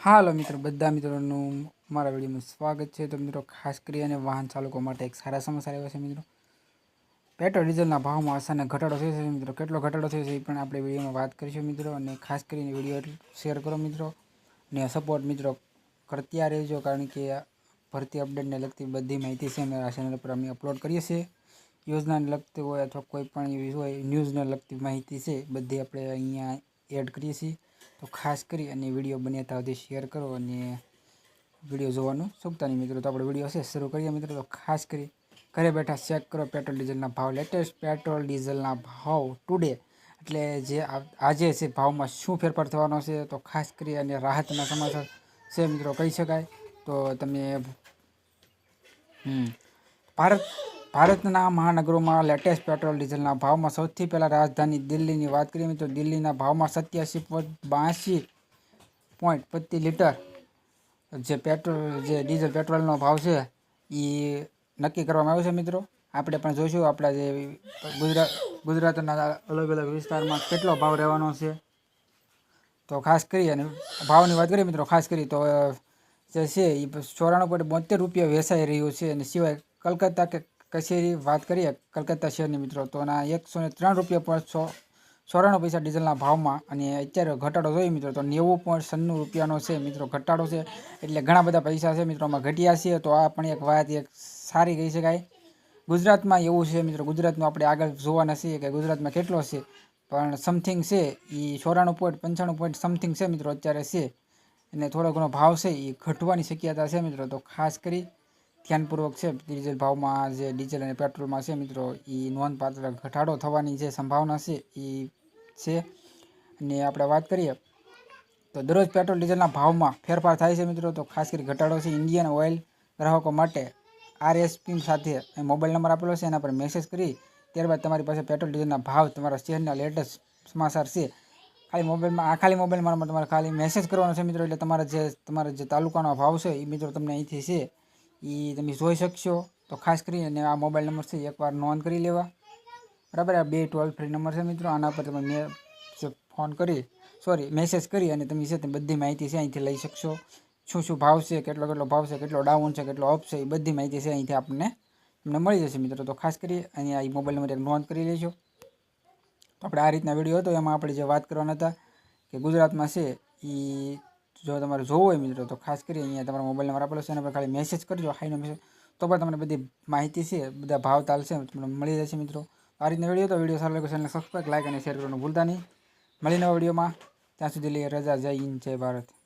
હાલો મિત્રો, બધા મિત્રોનું મારા વિડીયોમાં સ્વાગત છે. તો મિત્રો, ખાસ કરી અને વાહન ચાલકો માટે એક સારા સમાચાર આવ્યા છે મિત્રો. પેટ્રોલ, ડીઝલના ભાવમાં અચાનક ઘટાડો થયો છે મિત્રો. કેટલો ઘટાડો થયો છે એ પણ આપણે વિડીયોમાં વાત કરીશું મિત્રો. અને ખાસ કરીને વીડિયો શેર કરો મિત્રો. અને સપોર્ટ મિત્રો કરતા રહેજો, કારણ કે ભરતી અપડેટને લગતી બધી માહિતી છે અમારા ચેનલ પર અમે અપલોડ કરીએ છીએ. યોજનાને લગતી હોય અથવા કોઈ પણ એવી હોય ન્યૂઝને લગતી માહિતી છે, બધી આપણે અહીંયા એડ કરીએ છીએ. તો ખાસ કરી અને વીડિયો બન્યા ત્યાં સુધી શેર કરો અને વીડિયો જોવાનું ચૂકતા નહીં મિત્રો. તો આપણે વીડિયો છે, શરૂ કરીએ મિત્રો. તો ખાસ કરી ઘરે બેઠા ચેક કરો પેટ્રોલ ડીઝલના ભાવ. લેટેસ્ટ પેટ્રોલ ડીઝલના ભાવ ટુડે એટલે જે આજે છે ભાવમાં શું ફેરફાર થવાનો છે તો ખાસ કરી અને રાહતના સમાચાર છે મિત્રો કહી શકાય. તો તમે, હમ, ભારત ભારતના મહાનગરોમાં લેટેસ્ટ પેટ્રોલ ડીઝલના ભાવમાં સૌથી પહેલાં રાજધાની દિલ્હીની વાત કરીએ તો દિલ્હીના ભાવમાં સત્યાસી પોઈન્ટ બાસી પોઈન્ટ પ્રતિ લીટર જે પેટ્રોલ, જે ડીઝલ પેટ્રોલનો ભાવ છે એ નક્કી કરવામાં આવ્યો છે મિત્રો. આપણે પણ જોઈશું આપણા જે ગુજરાત ગુજરાતના અલગ અલગ વિસ્તારમાં કેટલો ભાવ રહેવાનો છે. તો ખાસ કરી અને ભાવની વાત કરીએ મિત્રો, ખાસ કરી તો, જે છે એ ચોરાણું પોઈન્ટ બોતેર રૂપિયા વેચાઈ રહ્યું છે અને સિવાય કલકત્તા કે કચેરી વાત કરીએ કલકત્તા શહેરની મિત્રો, તો ના એકસો ને ત્રણ રૂપિયા પોઈન્ટ સો, ચોરાણું પૈસા ડીઝલના ભાવમાં અને અત્યારે ઘટાડો જોઈએ મિત્રો, તો નેવું પોઈન્ટ સન્નું રૂપિયાનો છે મિત્રો ઘટાડો છે, એટલે ઘણા બધા પૈસા છે મિત્રો, આમાં ઘટ્યા છે તો આ પણ એક વાત એક સારી કહી શકાય. ગુજરાતમાં એવું છે મિત્રો ગુજરાતમાં આપણે આગળ જોવાના છીએ કે ગુજરાતમાં કેટલો છે, પણ સમથિંગ છે એ ચોરાણું પોઈન્ટ પંચાણું પોઈન્ટ સમથિંગ છે મિત્રો અત્યારે છે, અને થોડો ઘણો ભાવ છે એ ઘટવાની શક્યતા છે મિત્રો, તો ખાસ કરી ધ્યાનપૂર્વક છે, ડીઝલ ભાવમાં જે ડીઝલ અને પેટ્રોલમાં છે મિત્રો એ નોંધપાત્ર ઘટાડો થવાની જે સંભાવના છે એ છે. અને આપણે વાત કરીએ, તો દરરોજ પેટ્રોલ ડીઝલના ભાવમાં ફેરફાર થાય છે મિત્રો, તો ખાસ કરી ઘટાડો છે ઇન્ડિયન ઓઇલ ગ્રાહકો માટે. આરએસપી સાથે મોબાઈલ નંબર આપેલો છે, એના પર મેસેજ કરી, ત્યારબાદ તમારી પાસે પેટ્રોલ ડીઝલના ભાવ, તમારા શહેરના લેટેસ્ટ સમાચાર છે. ખાલી મોબાઈલમાં, આ ખાલી મોબાઈલ મારામાં તમારે ખાલી મેસેજ કરવાનો છે મિત્રો, એટલે તમારા જે તમારા જે તાલુકાનો ભાવ છે એ મિત્રો તમને અહીંથી છે. એ તમે જોઈ શકશો. તો ખાસ કરીને આ મોબાઈલ નંબરથી એકવાર નોંધ કરી લેવા. બરાબર આ બે ટોલ ફ્રી નંબર છે મિત્રો, આના પર તમે મેં ફોન કરી સોરી મેસેજ કરી અને તમે છે તે બધી માહિતી છે અહીંથી લઈ શકશો. શું શું ભાવ છે, કેટલો કેટલો ભાવ છે, કેટલો ડાઉન છે, કેટલો અપ છે એ બધી માહિતી છે અહીંથી આપણને તમને મળી જશે મિત્રો. તો ખાસ કરી અહીંયા એ મોબાઈલ નંબર એક નોંધ કરી લેજો. તો આપણે આ રીતના વીડિયો હતો, એમાં આપણે જે વાત કરવાના હતા કે ગુજરાતમાં છે એ જો તમારે જોવો હોય મિત્રો, તો ખાસ કરી અહીંયા તમારો મોબાઈલ નંબર આપેલો છે, એના પર ખાલી મેસેજ કરજો હાઈનો મેસેજ તો પણ તમને બધી માહિતી છે, બધા ભાવ ચાલશે તમને મળી જશે મિત્રો. આ રીતના વીડિયો તો વીડિયો સારો લાગે ચેનલને સબસ્ક્રાઈબ લાઈક અને શેર કરવાનું ભૂલતા નહીં. મળીને વિડીયોમાં ત્યાં સુધી લઈએ, રજા, જય હિન્દ, જય ભારત.